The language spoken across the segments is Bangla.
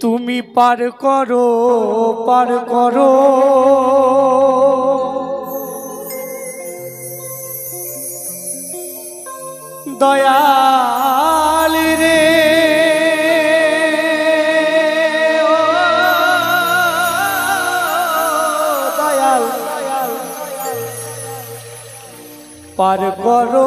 তুমি পার করো পার করো। দয়াল রে। দয়াল। পার করো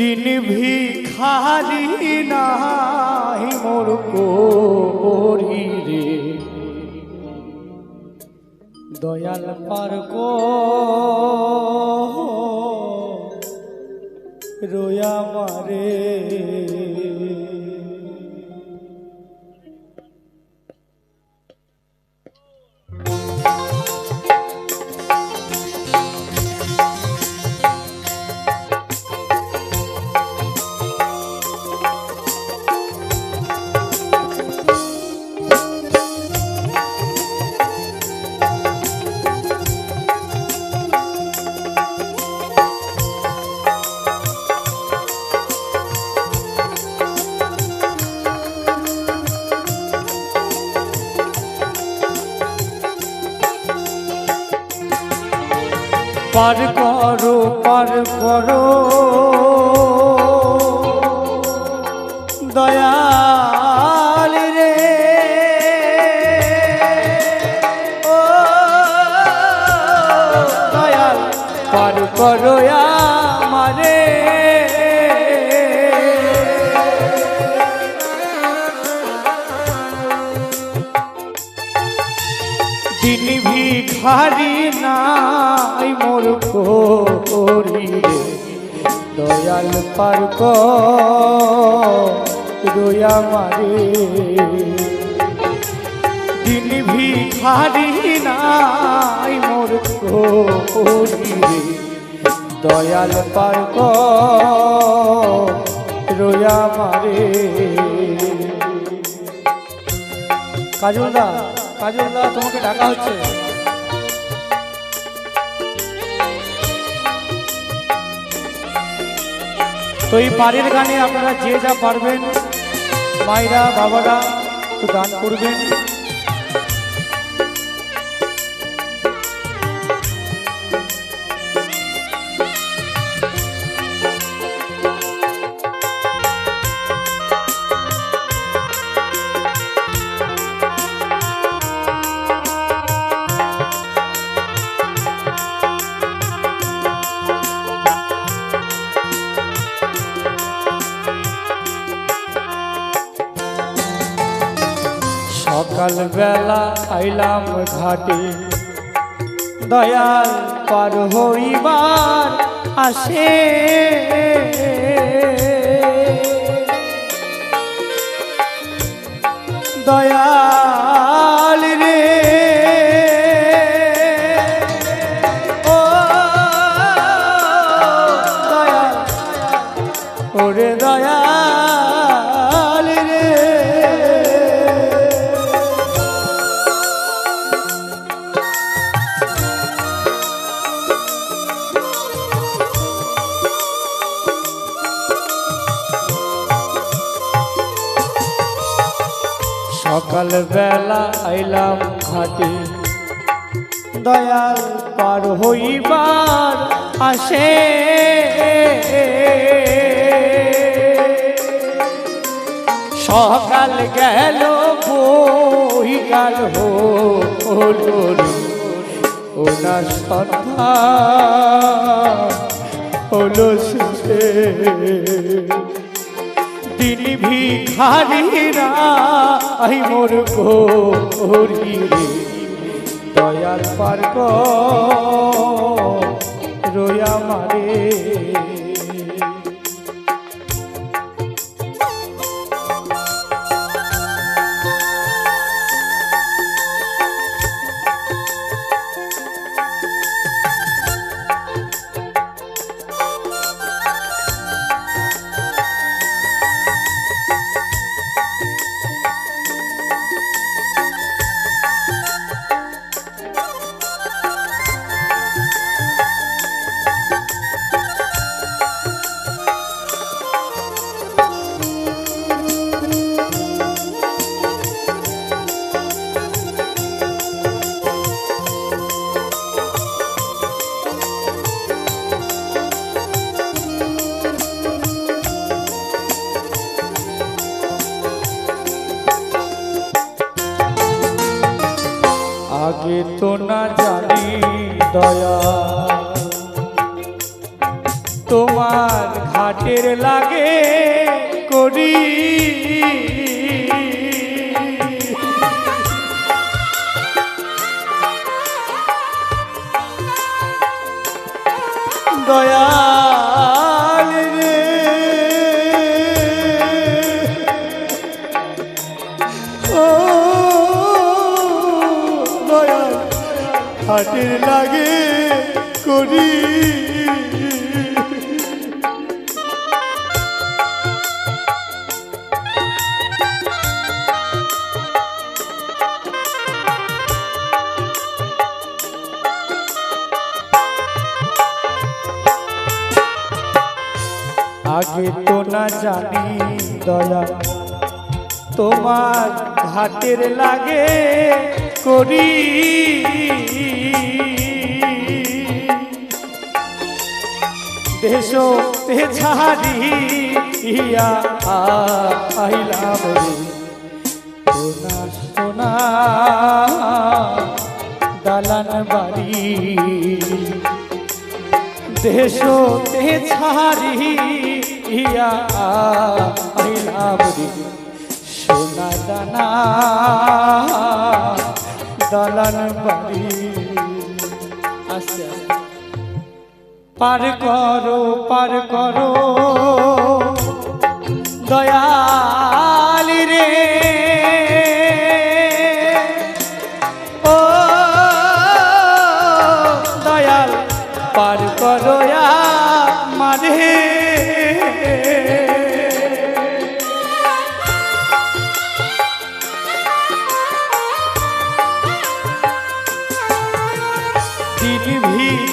দিন ভিখারি নাই মোর কোরি রে। দয়াল পার রোয়া মারে। পার করো পার করো। দয়াল দিন ভিখারি নাই মোর করি। দয়াল পার রোয়া মারে। দিন ভিখারি নাই মোর করি। দয়াল পার রোয়া মারে। কাজলদা কাজলদা, তোমাকে ডাকা হচ্ছে। তো এই পারের গানে আপনারা যে যা পারবেন, মায়েরা, বাবারা একটু গান করবেন। বেলা আইলাম ঘাটে। দয়াল পার হইবার আসে। দয়াল রে বেলা আইলাম ঘাটে। দয়াল পার হইবার আসে। সকাল গেল বই গেল হলো সন্ধ্যা হলো সুখে দিন ভিখারিরা আই মোর গোরি। দয়াল পার্ক রোয়া মারে। তো না জানি দয়া। তোমার ঘাটের লাগে করি। দয়াল হাটের লাগে করি। আগে তো না জানি দয়া তোমার ঘাটের লাগে করি। দেশ তে ছাড়ি ইয়া আইলাম সোনা সোনা, দালান বাড়ি। দেশতে ছাড়ি ইয়া আইলাম সোনা দানা দালান বাড়ি। আস্তে পার করো পার করো। দয়ালি রে।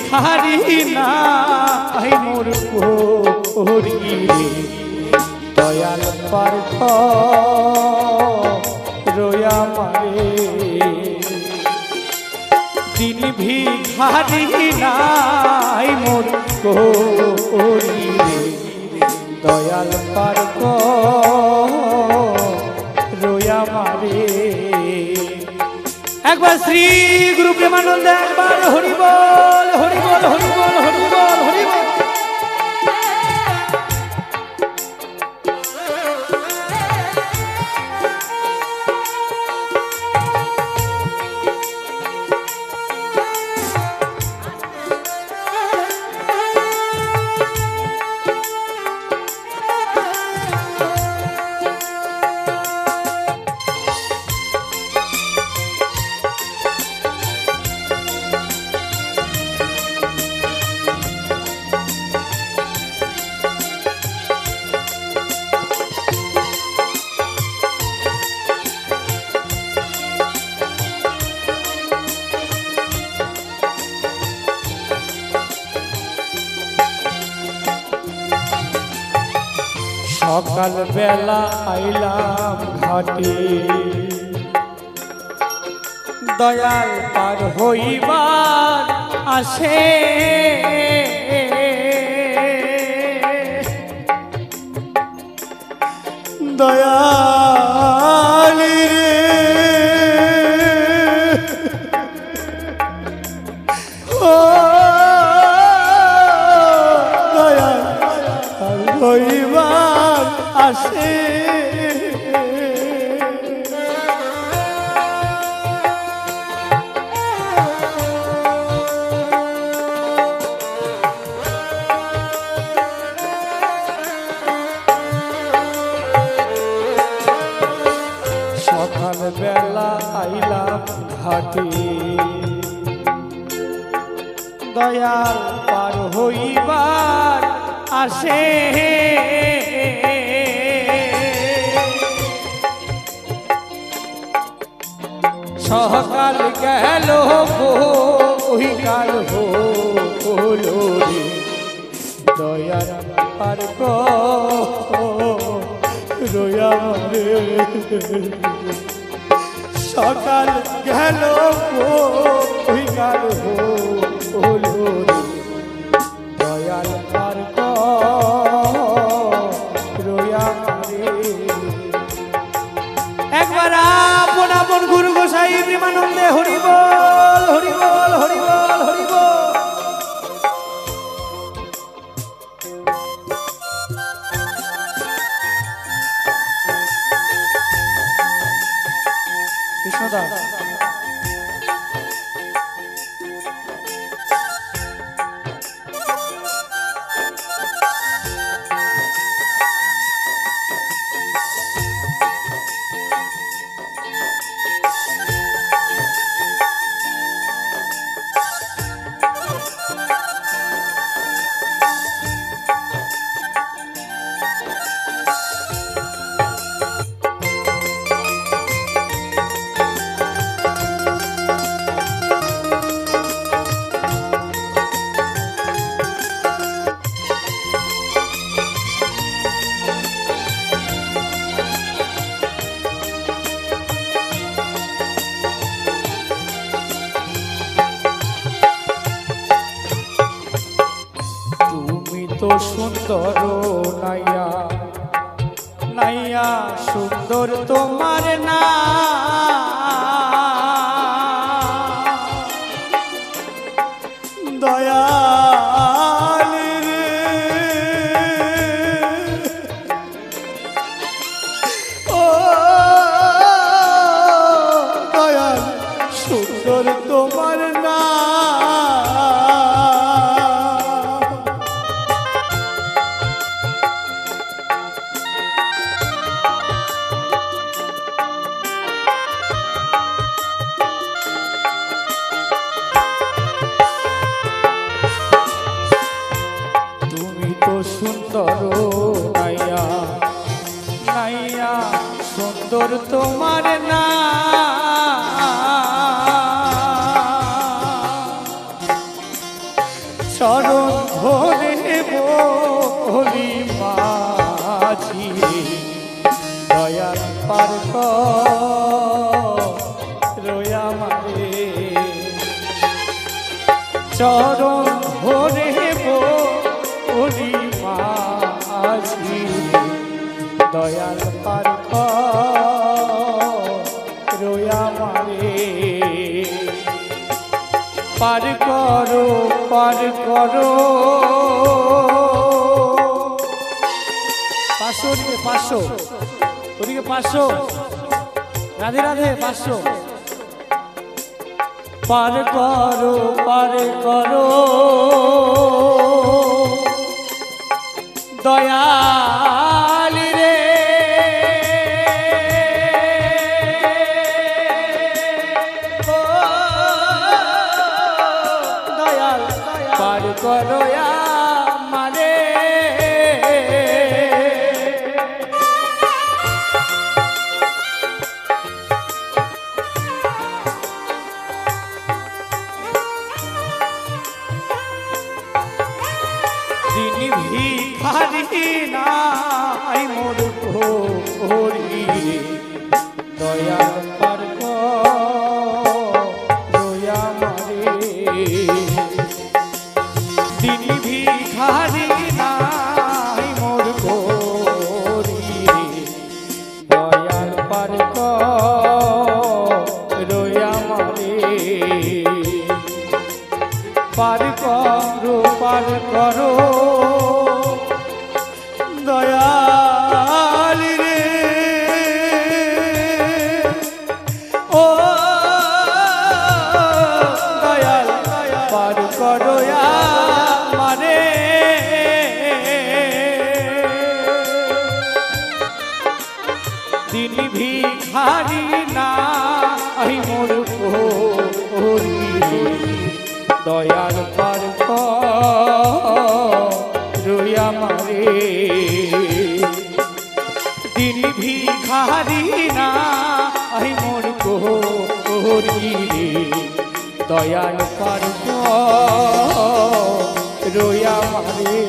ভিখারি না আই মোর পোরি দয়াল পার রোয়া মারে দিন ভিখারি নাই মোর কোরি দয়াল পার রোয়া মারে একবার শ্রী গুরু প্রেমানন্দ একবার হরিবল হরিবল হরিবল হরিবল হরি ঘাটে। দয়াল পার হইবার আসে। দয়াল সকাল গেল ওই কাল হলো রে। দয়াল পার রোয়া রে। সকাল গেল ওই কাল হলো রে। দয়াল পার রোয়া রে। একবার আপন প্রেমানন্দে হরি বল তোমার না কদর তোমার না। চরণ ধরে বলি মাঝি দয়া পার পার করো পার করো। পাঁচশো ওদিকে পাঁচশো। ওদিকে পাঁচশো। রাধে রাধে, পাঁচশো। পার করো পার করো। দয়া হরি দয়াল পর রুয়া মারে। দিল ভিখারি না আই মোর কোহরি দয়াল পর রুয়া মারে।